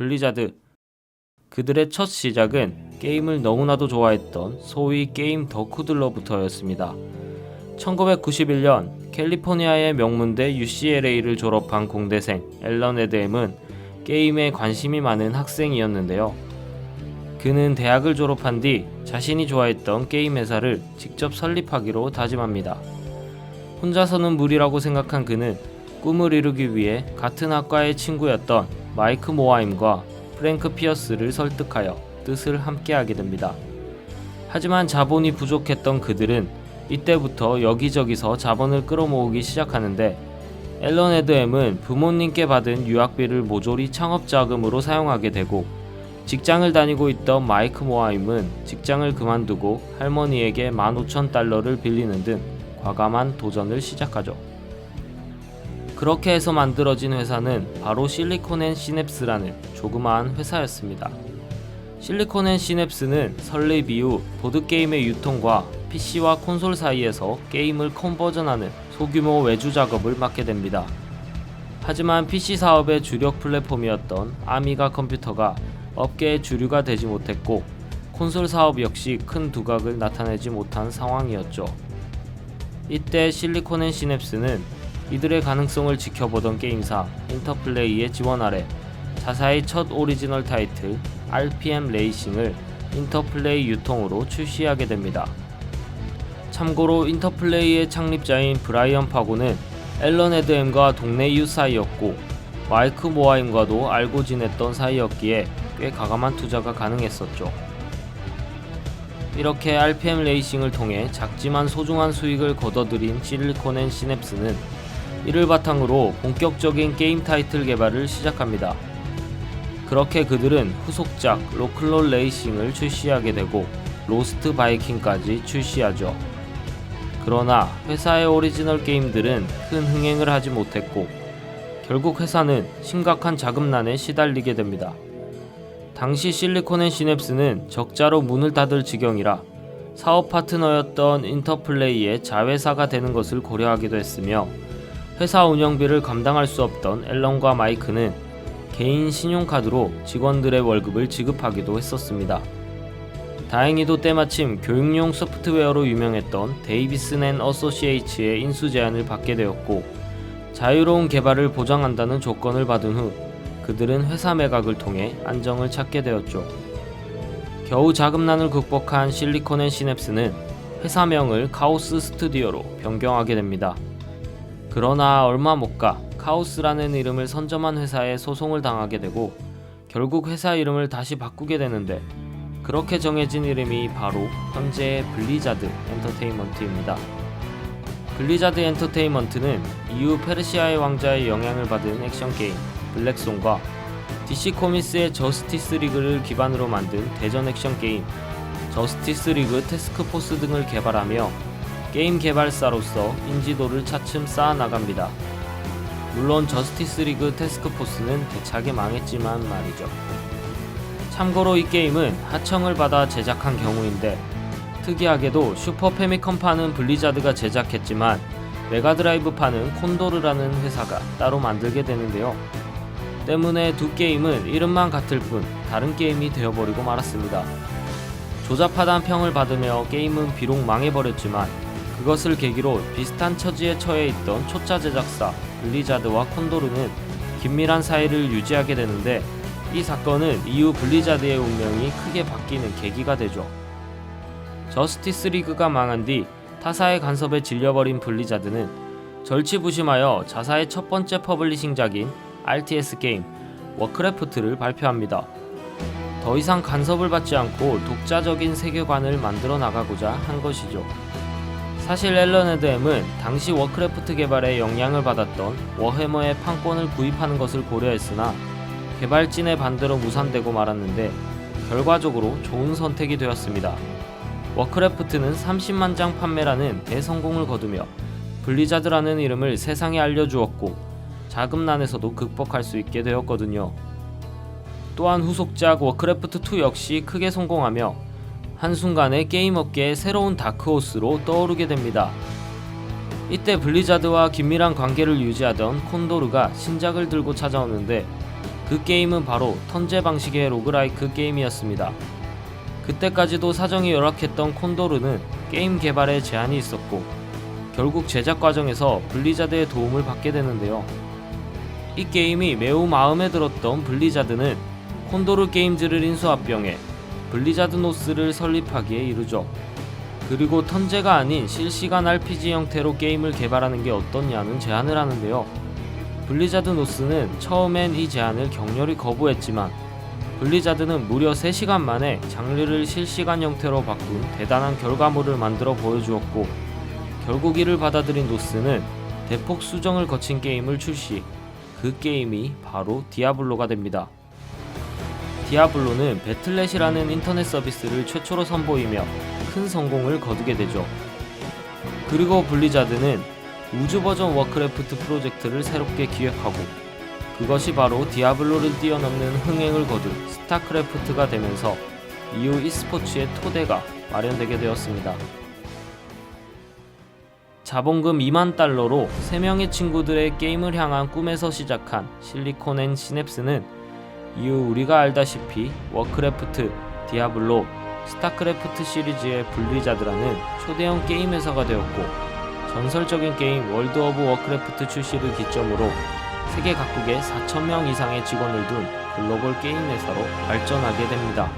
블리자드. 그들의 첫 시작은 게임을 너무나도 좋아했던 소위 게임 덕후들로부터였습니다. 1991년 캘리포니아의 명문대 UCLA를 졸업한 공대생 앨런 에드햄은 게임에 관심이 많은 학생이었는데요. 그는 대학을 졸업한 뒤 자신이 좋아했던 게임 회사를 직접 설립하기로 다짐합니다. 혼자서는 무리라고 생각한 그는 꿈을 이루기 위해 같은 학과의 친구였던 마이크 모하임과 프랭크 피어스를 설득하여 뜻을 함께하게 됩니다. 하지만 자본이 부족했던 그들은 이때부터 여기저기서 자본을 끌어모으기 시작하는데 앨런 에드햄은 부모님께 받은 유학비를 모조리 창업 자금으로 사용하게 되고 직장을 다니고 있던 마이크 모하임은 직장을 그만두고 할머니에게 15,000달러를 빌리는 등 과감한 도전을 시작하죠. 그렇게 해서 만들어진 회사는 바로 실리콘 앤 시냅스라는 조그마한 회사였습니다. 실리콘 앤 시냅스는 설립 이후 보드게임의 유통과 PC와 콘솔 사이에서 게임을 컨버전하는 소규모 외주 작업을 맡게 됩니다. 하지만 PC 사업의 주력 플랫폼이었던 아미가 컴퓨터가 업계의 주류가 되지 못했고 콘솔 사업 역시 큰 두각을 나타내지 못한 상황이었죠. 이때 실리콘 앤 시냅스는 이들의 가능성을 지켜보던 게임사 인터플레이의 지원 아래 자사의 첫 오리지널 타이틀 RPM 레이싱을 인터플레이 유통으로 출시하게 됩니다. 참고로 인터플레이의 창립자인 브라이언 파고는 앨런 에드햄과 동네 이웃 사이였고 마이크 모하임과도 알고 지냈던 사이였기에 꽤 가감한 투자가 가능했었죠. 이렇게 RPM 레이싱을 통해 작지만 소중한 수익을 거둬들인 실리콘 앤 시냅스는 이를 바탕으로 본격적인 게임 타이틀 개발을 시작합니다. 그렇게 그들은 후속작 로클롤 레이싱을 출시하게 되고 로스트 바이킹까지 출시하죠. 그러나 회사의 오리지널 게임들은 큰 흥행을 하지 못했고 결국 회사는 심각한 자금난에 시달리게 됩니다. 당시 실리콘 앤 시냅스는 적자로 문을 닫을 지경이라 사업 파트너였던 인터플레이의 자회사가 되는 것을 고려하기도 했으며 회사 운영비를 감당할 수 없던 앨런과 마이크는 개인 신용카드로 직원들의 월급을 지급하기도 했었습니다. 다행히도 때마침 교육용 소프트웨어로 유명했던 데이비슨 앤 어소시에이츠의 인수 제안을 받게 되었고 자유로운 개발을 보장한다는 조건을 받은 후 그들은 회사 매각을 통해 안정을 찾게 되었죠. 겨우 자금난을 극복한 실리콘 앤 시냅스는 회사명을 카오스 스튜디오로 변경하게 됩니다. 그러나 얼마 못 가 카오스라는 이름을 선점한 회사에 소송을 당하게 되고 결국 회사 이름을 다시 바꾸게 되는데 그렇게 정해진 이름이 바로 현재의 블리자드 엔터테인먼트입니다. 블리자드 엔터테인먼트는 이후 페르시아의 왕자의 영향을 받은 액션 게임 블랙송과 DC 코미스의 저스티스 리그를 기반으로 만든 대전 액션 게임 저스티스 리그 테스크 포스 등을 개발하며 게임 개발사로서 인지도를 차츰 쌓아 나갑니다. 물론 저스티스 리그 테스크 포스는 대차게 망했지만 말이죠. 참고로 이 게임은 하청을 받아 제작한 경우인데 특이하게도 슈퍼 패미컴파는 블리자드가 제작했지만 메가드라이브파는 콘도르라는 회사가 따로 만들게 되는데요. 때문에 두 게임은 이름만 같을 뿐 다른 게임이 되어버리고 말았습니다. 조잡하다는 평을 받으며 게임은 비록 망해버렸지만 그것을 계기로 비슷한 처지에 처해 있던 초짜 제작사 블리자드와 콘도르는 긴밀한 사이를 유지하게 되는데 이 사건은 이후 블리자드의 운명이 크게 바뀌는 계기가 되죠. 저스티스 리그가 망한 뒤 타사의 간섭에 질려버린 블리자드는 절치부심하여 자사의 첫 번째 퍼블리싱작인 RTS 게임 워크래프트를 발표합니다. 더 이상 간섭을 받지 않고 독자적인 세계관을 만들어 나가고자 한 것이죠. 사실 앨런 에드햄은 당시 워크래프트 개발에 영향을 받았던 워해머의 판권을 구입하는 것을 고려했으나 개발진의 반대로 무산되고 말았는데 결과적으로 좋은 선택이 되었습니다. 워크래프트는 30만 장 판매라는 대성공을 거두며 블리자드라는 이름을 세상에 알려주었고 자금난에서도 극복할 수 있게 되었거든요. 또한 후속작 워크래프트 2 역시 크게 성공하며 한순간에 게임 업계의 새로운 다크호스로 떠오르게 됩니다. 이때 블리자드와 긴밀한 관계를 유지하던 콘도르가 신작을 들고 찾아오는데 그 게임은 바로 턴제 방식의 로그라이크 게임이었습니다. 그때까지도 사정이 열악했던 콘도르는 게임 개발에 제한이 있었고 결국 제작 과정에서 블리자드의 도움을 받게 되는데요. 이 게임이 매우 마음에 들었던 블리자드는 콘도르 게임즈를 인수합병해 블리자드 노스를 설립하기에 이르죠. 그리고 턴제가 아닌 실시간 RPG 형태로 게임을 개발하는 게 어떻냐는 제안을 하는데요. 블리자드 노스는 처음엔 이 제안을 격렬히 거부했지만 블리자드는 무려 3시간 만에 장르를 실시간 형태로 바꾼 대단한 결과물을 만들어 보여주었고 결국 이를 받아들인 노스는 대폭 수정을 거친 게임을 출시 그 게임이 바로 디아블로가 됩니다. 디아블로는 배틀넷이라는 인터넷 서비스를 최초로 선보이며 큰 성공을 거두게 되죠. 그리고 블리자드는 우주 버전 워크래프트 프로젝트를 새롭게 기획하고 그것이 바로 디아블로를 뛰어넘는 흥행을 거둔 스타크래프트가 되면서 이후 e스포츠의 토대가 마련되게 되었습니다. 자본금 2만 달러로 3명의 친구들의 게임을 향한 꿈에서 시작한 실리콘 앤 시냅스는 이후 우리가 알다시피 워크래프트, 디아블로, 스타크래프트 시리즈의 블리자드라는 초대형 게임 회사가 되었고 전설적인 게임 월드 오브 워크래프트 출시를 기점으로 세계 각국에 4,000명 이상의 직원을 둔 글로벌 게임 회사로 발전하게 됩니다.